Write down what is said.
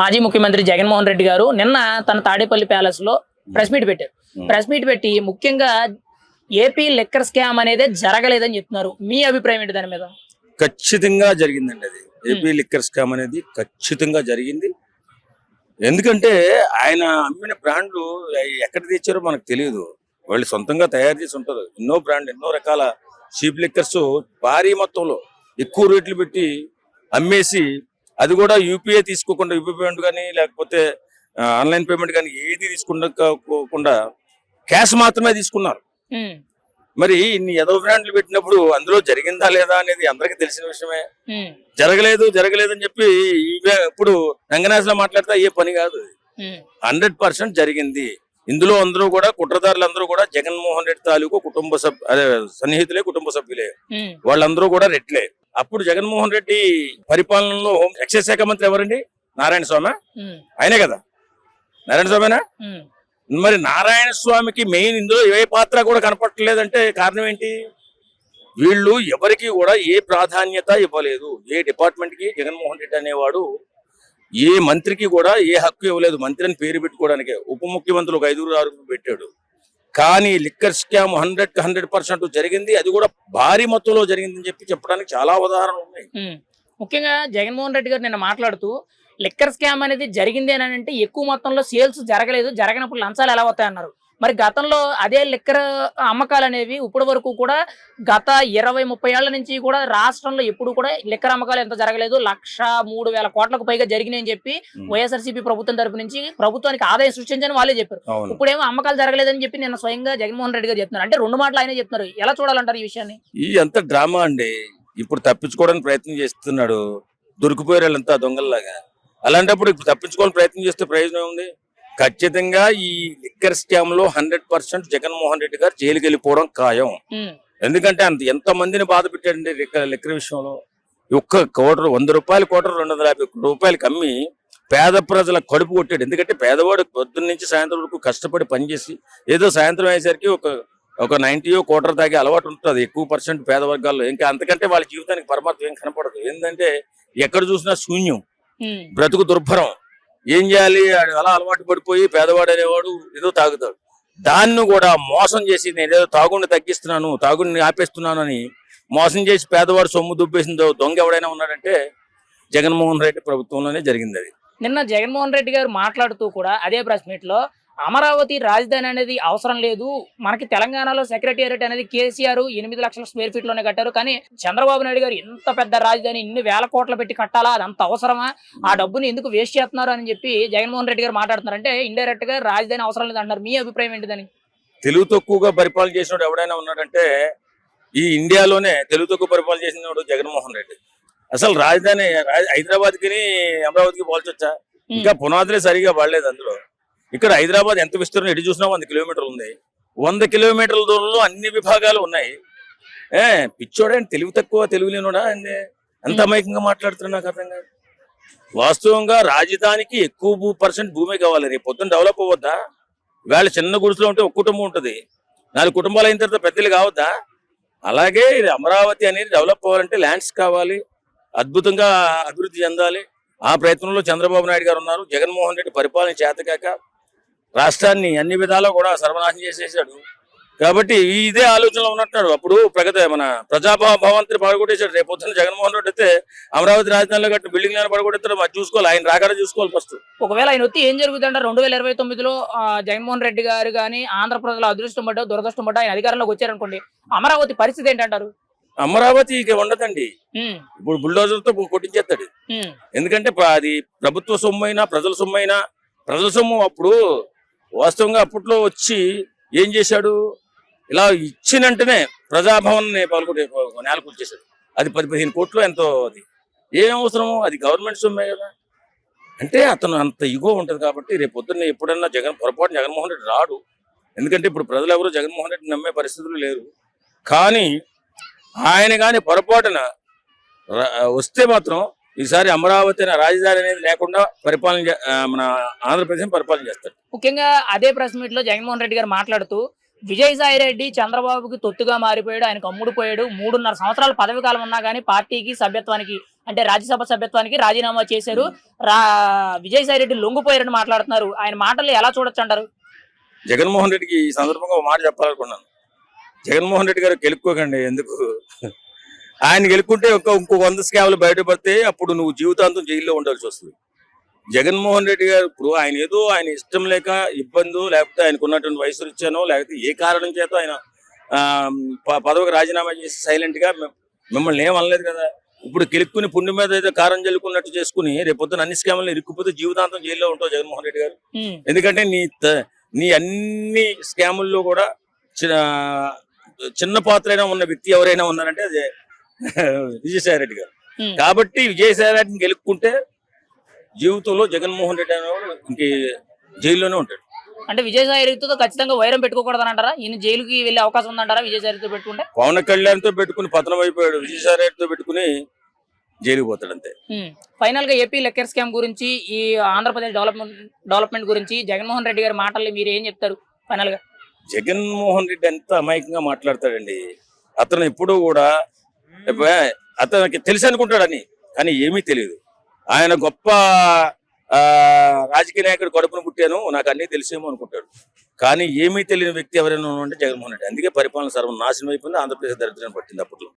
మాజీ ముఖ్యమంత్రి జగన్మోహన్ రెడ్డి గారు నిన్న తన తాడేపల్లి ప్యాలెస్లో ప్రెస్ మీట్ పెట్టారు. ప్రెస్ మీట్ పెట్టి ముఖ్యంగా ఏపీ లెక్కర్ స్కామ్ అనేది జరగలేదని చెప్తున్నారు. మీ అభిప్రాయం ఏంటి దాని మీద? ఖచ్చితంగా జరిగిందండి అది. ఏపీ లిక్కర్ స్కామ్ అనేది ఖచ్చితంగా జరిగింది. ఎందుకంటే ఆయన అమ్మిన బ్రాండ్లు ఎక్కడ తెచ్చారో మనకు తెలియదు వాళ్ళు సొంతంగా తయారు చేసి ఉంటారు ఎన్నో బ్రాండ్ ఎన్నో రకాల చీప్ లిక్కర్స్ భారీ మొత్తంలో ఎక్కువ రేట్లు పెట్టి అమ్మేసి అది కూడా యూపీఐ తీసుకోకుండా యూపీ పేమెంట్ కానీ లేకపోతే ఆన్లైన్ పేమెంట్ కానీ ఏది తీసుకుండా క్యాష్ మాత్రమే తీసుకున్నారు. మరి ఇన్ని ఎదవ బ్రాండ్లు పెట్టినప్పుడు అందులో జరిగిందా లేదా అనేది అందరికీ తెలిసిన విషయమే. జరగలేదు జరగలేదు అని చెప్పి ఇవే ఇప్పుడు రంగనాథలో మాట్లాడితే అయ్యే పని కాదు హండ్రెడ్ పర్సెంట్ జరిగింది. ఇందులో అందరూ కూడా కుట్రదారులందరూ కూడా జగన్మోహన్ రెడ్డి తాలూకు కుటుంబ సభ్యు అదే సన్నిహితులే కుటుంబ సభ్యులే. వాళ్ళందరూ కూడా రెడ్లే. అప్పుడు జగన్మోహన్ రెడ్డి పరిపాలనలో హోం ఎక్సైజ్ శాఖ మంత్రి ఎవరండి? నారాయణ స్వామి. ఆయనే కదా. నారాయణ స్వామినా? మరి నారాయణ స్వామికి మెయిన్ ఇందులో ఏ పాత్ర కూడా కనపట్టలేదంటే కారణం ఏంటి? వీళ్ళు ఎవరికి కూడా ఏ ప్రాధాన్యత ఇవ్వలేదు. ఏ డిపార్ట్మెంట్కి జగన్మోహన్ రెడ్డి అనేవాడు ఏ మంత్రికి కూడా ఏ హక్కు ఇవ్వలేదు. మంత్రి అని పేరు పెట్టుకోవడానికి. ఉప ముఖ్యమంత్రులు ఒక ఐదుగురు ఆరుగురు పెట్టాడు. కానీ liquor scam hundred hundred percent జరిగింది. అది కూడా భారీ మొత్తంలో జరిగిందని చెప్పి చెప్పడానికి చాలా ఉదాహరణలు ఉన్నాయి. ముఖ్యంగా జగన్మోహన్ రెడ్డి గారు నిన్న మాట్లాడుతూ లిక్కర్ స్కామ్ అనేది జరిగింది అని అంటే ఎక్కువ మొత్తంలో సేల్స్ జరగలేదు. జరగనప్పుడు లంచాలు ఎలా వస్తాయన్నారు? మరి గతంలో అదే లిక్కర్ అమ్మకాలు అనేవి ఇప్పటి వరకు కూడా గత ఇరవై ముప్పై ఏళ్ళ నుంచి కూడా రాష్ట్రంలో ఎప్పుడు కూడా లిక్కర్ అమ్మకాలు ఎంత జరగలేదు. లక్ష మూడు వేల కోట్లకు పైగా జరిగినాయని చెప్పి. వైఎస్ఆర్సీపీ ప్రభుత్వం తరపు నుంచి ప్రభుత్వానికి ఆదాయం సృష్టించని వాళ్ళే చెప్పారు. ఇప్పుడేమో అమ్మకాలు జరగలేదని చెప్పి నిన్న స్వయంగా జగన్మోహన్ రెడ్డి గారు చెప్తున్నారు. అంటే రెండు మాటలు ఆయనే చెప్తున్నారు. ఎలా చూడాలంటారు ఈ విషయాన్ని? ఈ అంత డ్రామా అండి. ఇప్పుడు తప్పించుకోవడానికి ప్రయత్నం చేస్తున్నాడు. దొరికిపోయారు వాళ్ళంతా దొంగల్లాగా. అలాంటప్పుడు ఇప్పుడు తప్పించుకోవాలని ప్రయత్నం చేస్తే ప్రయోజనం ఉంది ఖచ్చితంగా ఈ లిక్కర్ స్కామ్లో హండ్రెడ్ పర్సెంట్ జగన్మోహన్ రెడ్డి గారు జైలుకి వెళ్ళిపోవడం ఖాయం. ఎందుకంటే అంత ఎంత మందిని బాధ పెట్టాడండి లిక్కర్ లిక్కర్ విషయంలో? ఒక్క కోటర్ వంద రూపాయల కోటర్ రెండు వందల యాభై రూపాయలకి అమ్మి పేద ప్రజల కడుపు కొట్టాడు. ఎందుకంటే పేదవాడు పొద్దున్న నుంచి సాయంత్రం వరకు కష్టపడి పనిచేసి ఏదో సాయంత్రం అయ్యేసరికి ఒక ఒక నైన్టీయో కోటర్ తాగే అలవాటు ఉంటుంది. ఎక్కువ పర్సెంట్ పేద వర్గాల్లో ఇంకా అంతకంటే వాళ్ళ జీవితానికి పరమార్థం ఏం కనపడదు. ఏంటంటే ఎక్కడ చూసినా శూన్యం. బ్రతుకు దుర్భరం. ఏం చేయాలి? అలా అలవాటు పడిపోయి పేదవాడు అనేవాడు ఏదో తాగుతాడు. దాన్ని కూడా మోసం చేసి నేను ఏదో తాగుడిని తగ్గిస్తున్నాను తాగుడిని ఆపేస్తున్నాను అని మోసం చేసి పేదవాడు సొమ్ము దుబ్బేసిన దొంగ ఎవడైనా ఉన్నాడంటే జగన్మోహన్ రెడ్డి ప్రభుత్వంలోనే జరిగింది అది. నిన్న జగన్మోహన్ రెడ్డి గారు మాట్లాడుతూ కూడా అదే ప్రెస్ మీట్లో అమరావతి రాజధాని అనేది అవసరం లేదు. మనకి తెలంగాణలో సెక్రటేరియట్ అనేది కేసీఆర్ ఎనిమిది లక్షల స్క్వేర్ ఫీట్లోనే కట్టారు. కానీ చంద్రబాబు నాయుడు గారు ఎంత పెద్ద రాజధాని ఇన్ని వేల కోట్లు పెట్టి కట్టాలా? అది అంత అవసరమా? ఆ డబ్బుని ఎందుకు వేస్ట్ చేస్తున్నారు అని చెప్పి జగన్మోహన్ రెడ్డి గారు మాట్లాడుతున్నారు అంటే ఇండైరెక్ట్గా రాజధాని అవసరం లేదు అంటారు మీ అభిప్రాయం ఏంటిదని? తెలుగు తక్కువగా పరిపాలన చేసినోడు ఎవడైనా ఉన్నాడంటే ఈ ఇండియాలోనే తెలుగు తక్కువ పరిపాలన చేసినోడు జగన్మోహన్ రెడ్డి. అసలు రాజధాని హైదరాబాద్కి అమరావతికి పోల్చొచ్చా? ఇంకా పునాదులే సరిగా పడలేదు అందులో. ఇక్కడ హైదరాబాద్ ఎంత విస్తరణ ఎటు చూసినా వంద కిలోమీటర్లు ఉంది. వంద కిలోమీటర్ల దూరంలో అన్ని విభాగాలు ఉన్నాయి. ఏ పిచ్చోడే తెలివి తక్కువ తెలివి లేనోడా అండి? ఎంత అమాయకంగా మాట్లాడుతున్నా నాకు అర్థం కాదు. వాస్తవంగా రాజధానికి ఎక్కువ భూ పర్సెంట్ భూమి కావాలి. రేపు పొద్దున్న డెవలప్ అవ్వద్దా? ఇవాళ చిన్న గుడిసెలో ఉంటే ఒక కుటుంబం ఉంటుంది. నాలుగు కుటుంబాలు అయిన తర్వాత పెద్దలు కావద్దా? అలాగే ఇది అమరావతి అనేది డెవలప్ అవ్వాలంటే ల్యాండ్స్ కావాలి. అద్భుతంగా అభివృద్ధి చెందాలి. ఆ ప్రయత్నంలో చంద్రబాబు నాయుడు గారు ఉన్నారు. జగన్మోహన్ రెడ్డి పరిపాలన చేతకాక రాష్ట్రాన్ని అన్ని విధాలా కూడా సర్వనాశనం చేసేసాడు. కాబట్టి ఇదే ఆలోచనలో ఉన్నట్టున్నాడు అప్పుడు ప్రగతి మన ప్రజాభవ భవంతిని పడగొట్టేశాడు. రేపు పొద్దున్న జగన్మోహన్ రెడ్డి అయితే అమరావతి రాజధానిలో కట్టిన బిల్డింగ్ పడగొట్టేస్తాడు. మరి చూసుకోవాలి. ఆయన రాగానే చూసుకోవాలి ఫస్ట్ ఒకవేళ ఆయన వచ్చి ఏం జరుగుతుందంటే రెండు వేల ఇరవై తొమ్మిదిలో జగన్మోహన్ రెడ్డి గారు కానీ ఆంధ్ర ప్రజల అదృష్టం పడ్డా దురదృష్టం పడ్డా ఆయన అధికారంలోకి వచ్చారనుకోండి అమరావతి పరిస్థితి ఏంటంటారు అమరావతి ఇక ఉండదండి. ఇప్పుడు బుల్డోజర్తో కొట్టించేస్తాడు. ఎందుకంటే అది ప్రభుత్వ సొమ్ము అయినా ప్రజల సొమ్ము అయినా ప్రజల సొమ్ము అప్పుడు వాస్తవంగా అప్పట్లో వచ్చి ఏం చేశాడు? ఇలా ఇచ్చిన వెంటనే ప్రజాభవన్ పాల్గొనే నేలకు వచ్చేసాడు అది పది పదిహేను కోట్లు ఎంతో అది. ఏం అవసరము? అది గవర్నమెంట్ సొమ్మే కదా. అంటే అతను అంత ఇగో ఉంటుంది కాబట్టి రేపు పొద్దున్న ఎప్పుడన్నా జగన్ పొరపాటు జగన్మోహన్ రెడ్డి రాడు. ఎందుకంటే ఇప్పుడు ప్రజలు ఎవరు జగన్మోహన్ రెడ్డి నమ్మే పరిస్థితులు లేరు. కానీ ఆయన కానీ పొరపాటున వస్తే మాత్రం ఈసారి అమరావతి రాజధాని అనేది లేకుండా పరిపాలన మన ఆంధ్రప్రదేశ్ పరిపాలన చేస్తాడు. ముఖ్యంగా అదే ప్రెస్ మీట్లో జగన్మోహన్ రెడ్డి గారు మాట్లాడుతూ విజయసాయి రెడ్డి చంద్రబాబుకి తొత్తుగా మారిపోయాడు ఆయనకు అమ్ముడు పోయాడు. మూడున్నర సంవత్సరాల పదవి కాలం ఉన్నా కానీ పార్టీకి సభ్యత్వానికి అంటే రాజ్యసభ సభ్యత్వానికి రాజీనామా చేశారు. రా విజయసాయి రెడ్డి లొంగిపోయారని మాట్లాడుతున్నారు. ఆయన మాటలు ఎలా చూడొచ్చు అంటారు? జగన్మోహన్ రెడ్డికి ఈ సందర్భంగా ఒక మాట చెప్పాలనుకున్నాను. జగన్మోహన్ రెడ్డి గారు గెలుక్కోకండి ఎందుకు? ఆయన గెలుక్కుంటే ఒక ఇంకో వంద స్కామ్లు బయటపడితే అప్పుడు నువ్వు జీవితాంతం జైల్లో ఉండాల్సి వస్తుంది. జగన్మోహన్ రెడ్డి గారు ఇప్పుడు ఆయన ఏదో ఆయన ఇష్టం లేక ఇబ్బందో లేకపోతే ఆయనకు ఉన్నటువంటి వయసు ఇచ్చానో లేకపోతే ఏ కారణం చేత ఆయన పదవికి రాజీనామా చేసి సైలెంట్గా మిమ్- మిమ్మల్ని ఏం అనలేదు కదా? ఇప్పుడు గెలుక్కుని పుండి మీద ఏదో కారం జల్లుకున్నట్టు చేసుకుని రేపొద్దున అన్ని స్కామ్లు ఇరుక్కుపోతే జీవితాంతం జైల్లో ఉంటావు జగన్మోహన్ రెడ్డి గారు. ఎందుకంటే నీ త- నీ అన్ని స్కాముల్లో కూడా చిన్న చిన్న పాత్ర అయినా ఉన్న వ్యక్తి ఎవరైనా ఉన్నారంటే అదే విజయసాయి రెడ్డి గారు. కాబట్టి విజయసాయి రెడ్డిని గెలుక్కుంటే జీవితంలో జగన్మోహన్ రెడ్డి అనేవాడు ఇంక జైల్లోనే ఉంటాడు. అంటే విజయసాయి రెడ్డితో ఖచ్చితంగా వైరం పెట్టుకోకూడదని అంటారా? ఈయన జైలుకి వెళ్ళే అవకాశం ఉందంటారా విజయసాయి రెడ్డితో పెట్టుకుంటే? పవన్ కళ్యాణ్తో పెట్టుకుని పతనం అయిపోయాడు. విజయసాయి రెడ్డితో పెట్టుకుని జైలుకి పోతాడు అంతే. ఫైనల్గా ఏపీ లెక్కర్ స్కామ్ గురించి ఈ ఆంధ్రప్రదేశ్ డెవలప్మెంట్ డెవలప్మెంట్ గురించి జగన్మోహన్ రెడ్డి గారి మాటల్ని మీరు ఏం చెప్తారు ఫైనల్గా జగన్మోహన్ రెడ్డి ఎంత అమాయకంగా మాట్లాడతాడండి. అతను ఎప్పుడూ కూడా అతనికి తెలుసు అనుకుంటాడని కానీ ఏమీ తెలియదు. ఆయన గొప్ప ఆ, రాజకీయ నాయకుడు కడుపును పుట్టాను నాకు అన్నీ తెలిసేమో అనుకుంటాడు. కానీ ఏమీ తెలియని వ్యక్తి ఎవరైనా ఉంటే జగన్మోహన్ రెడ్డి. అందుకే పరిపాలన సర్వం నాశనం అయిపోయింది ఆంధ్రప్రదేశ్ దరిద్రం పట్టింది అప్పట్లో.